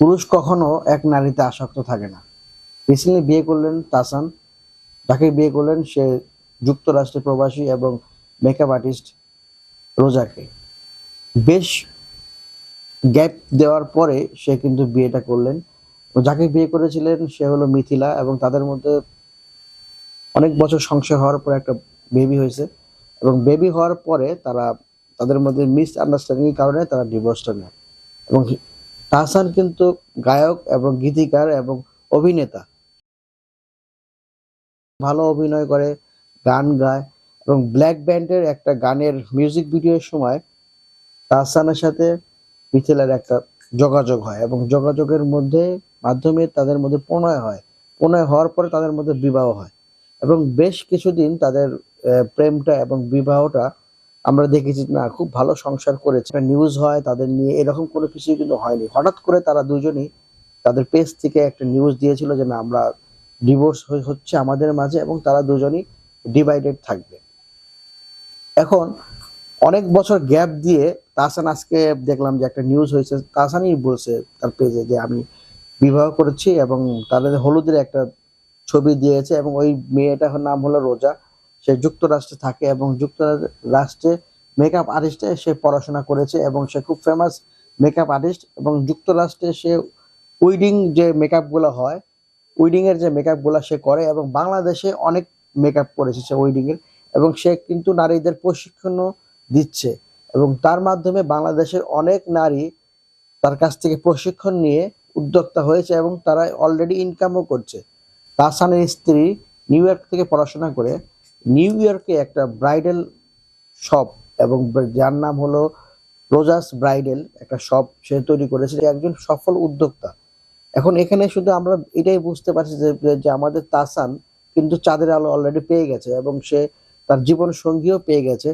পুরুষ কখনো এক নারীতে আসক্ত থাকে না। রিসেন্টলি বিয়ে করলেন তাসান। যাকে বিয়ে করলেন সে যুক্তরাষ্ট্রে প্রবাসী এবং মেকআপ আর্টিস্ট রোজাকে। বেশ গ্যাপ দেওয়ার পরে সে কিন্তু বিয়েটা করলেন। যাকে বিয়ে করেছিলেন সে হলো মিথিলা এবং তাদের মধ্যে অনেক বছর সংসার হওয়ার পরে একটা বেবি হয়েছে এবং বেবি হওয়ার পরে তারা, তাদের মধ্যে মিস আন্ডারস্ট্যান্ডিং কারণে তারা ডিভোর্সটা নেয় এবং তাহসান কিন্তু গায়ক এবং গীতিকার এবং অভিনেতা। ভালো অভিনয় করে, গান গায় এবং ব্ল্যাক ব্যান্ডের একটা গানের মিউজিক ভিডিওর সময় তাহসানের সাথে মিথিলার একটা যোগাযোগ হয় এবং যোগাযোগের মধ্যে মাধ্যমে তাদের মধ্যে প্রণয় হয়। প্রণয় হওয়ার পরে তাদের মধ্যে বিবাহ হয় এবং বেশ কিছুদিন তাদের প্রেমটা এবং বিবাহটা আমরা দেখেছি, না, খুব ভালো সংসার করেছে। নিউজ হয়, তাদের নিয়ে এরকম কোনো কিছু কিন্তু হয়নি। হঠাৎ করে তারা দুজনই তাদের পেজ থেকে একটা নিউজ দিয়েছিল যে, না, আমরা ডিভোর্স হচ্ছে আমাদের মাঝে এবং তারা দুজনই ডিভাইডেড থাকবে। এখন অনেক বছর গ্যাপ দিয়ে তাহসান আজকে দেখলাম যে একটা নিউজ হয়েছে, তাহসানই বলছে তার পেজে যে, আমি বিবাহ করেছি এবং তাদের হলুদের একটা ছবি দিয়েছে এবং ওই মেয়েটার নাম হলো রোজা। সে যুক্তরাষ্ট্রে থাকে এবং যুক্তরাষ্ট্রে মেকআপ আর্টিস্টে সে পড়াশোনা করেছে এবং সে খুব ফেমাস মেকআপ আর্টিস্ট এবং যুক্তরাষ্ট্রে সে উইডিং যে মেকআপগুলো হয় উইডিং এর যে মেকআপগুলো সে করে এবং বাংলাদেশে অনেক মেকআপ করেছে সে উইডিং এর এবং সে কিন্তু নারীদের প্রশিক্ষণও দিচ্ছে এবং তার মাধ্যমে বাংলাদেশের অনেক নারী তার কাছ থেকে প্রশিক্ষণ নিয়ে উদ্যোক্তা হয়েছে এবং তারা অলরেডি ইনকামও করছে। তাহসানের স্ত্রী নিউ ইয়র্ক থেকে পড়াশোনা করে নিউ ইয়র্কে একটা ব্রাইডাল শপ এবং যার নাম হলো রোজাস ব্রাইডাল একটা শপ সে তৈরি করেছে একজন সফল উদ্যোক্তা। এখন এখানে শুধু আমরা এটাই বুঝতে পারছি যে আমাদের তাসান কিন্তু চাঁদের আলো অলরেডি পেয়ে গেছে এবং সে তার জীবন সঙ্গীও পেয়ে গেছে।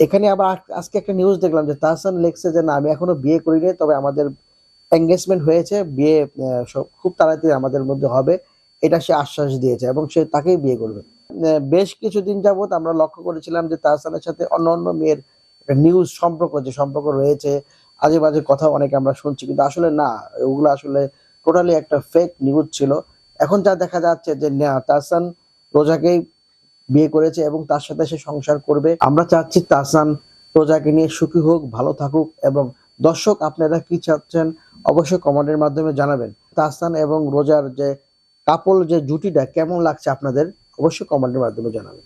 এখানে আবার আজকে একটা নিউজ দেখলাম যে তাহসান লেখছে যে, না, আমি এখনও বিয়ে করি করিনি তবে আমাদের এঙ্গেজমেন্ট হয়েছে, বিয়ে খুব তাড়াতাড়ি আমাদের মধ্যে হবে। এটা সে আশ্বাস দিয়েছে এবং সে তাকেই বিয়ে করবে। বেশ কিছুদিন যাবত আমরা লক্ষ্য করেছিলাম যে তাহসানের সাথে অন্য অন্য মেয়ের নিউজ সম্পর্ক, যে সম্পর্ক রয়েছে, আজে বাজে কথা অনেকে আমরা শুনছি, কিন্তু আসলে না, ওগুলো আসলে টোটালি একটা ফেক নিউজ ছিল। এখন যা দেখা যাচ্ছে যে, না, তাহসান রোজাকেই বিয়ে করেছে এবং তার সাথে সে সংসার করবে। আমরা চাচ্ছি তাহসান রোজাকে নিয়ে সুখী হোক, ভালো থাকুক এবং দর্শক, আপনারা কি চাচ্ছেন অবশ্যই কমেন্টের মাধ্যমে জানাবেন। তাহসান এবং রোজার যে কাপল যে জুটিটা, কেমন লাগছে আপনাদের? অবশ্যই কমেন্টের মাধ্যমে জানাবেন